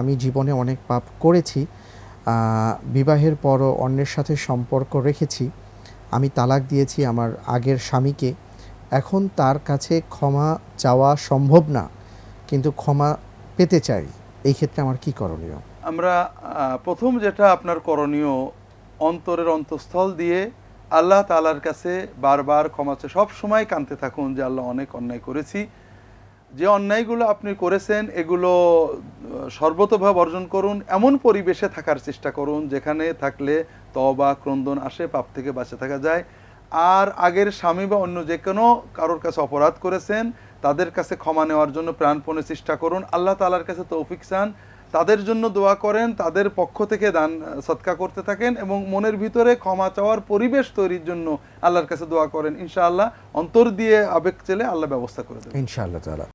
আমি জীবনে অনেক পাপ করেছি বিবাহের পরও অন্যের সাথে সম্পর্ক রেখেছি। আমি তালাক দিয়েছি আমার আগের স্বামীকে। এখন তার কাছে ক্ষমা চাওয়া সম্ভব না, কিন্তু ক্ষমা পেতে চাই। এই ক্ষেত্রে আমার কি করণীয়? আমরা প্রথম যেটা আপনার করণীয়, অন্তরের অন্তঃস্থল দিয়ে আল্লাহ তালার কাছে বারবার ক্ষমা সব সময় কানতে থাকুন যে আল্লাহ অনেক অন্যায় করেছি। যে অন্যায়গুলো আপনি করেছেন, এগুলো সর্বতভাবে বর্জন করুন। এমন পরিবেশে থাকার চেষ্টা করুন যেখানে থাকলে তবা ক্রন্দন আসে পাপ থেকে বাঁচে থাকা যায়। আর আগের স্বামী বা অন্য যে কোনো কারোর কাছে অপরাধ করেছেন, তাদের কাছে ক্ষমা নেওয়ার জন্য প্রাণপণে চেষ্টা করুন। আল্লাহ তালার কাছে তৌফিক চান। তাদের জন্য দোয়া করেন, তাদের পক্ষ থেকে দান, সৎকা করতে থাকেন এবং মনের ভিতরে ক্ষমা চাওয়ার পরিবেশ তৈরির জন্য আল্লাহর কাছে দোয়া করেন। ইনশাআল্লাহ অন্তর দিয়ে আবেগ চেলে আল্লাহ ব্যবস্থা করে দেবেন। ইনশাআল্লাহ তালা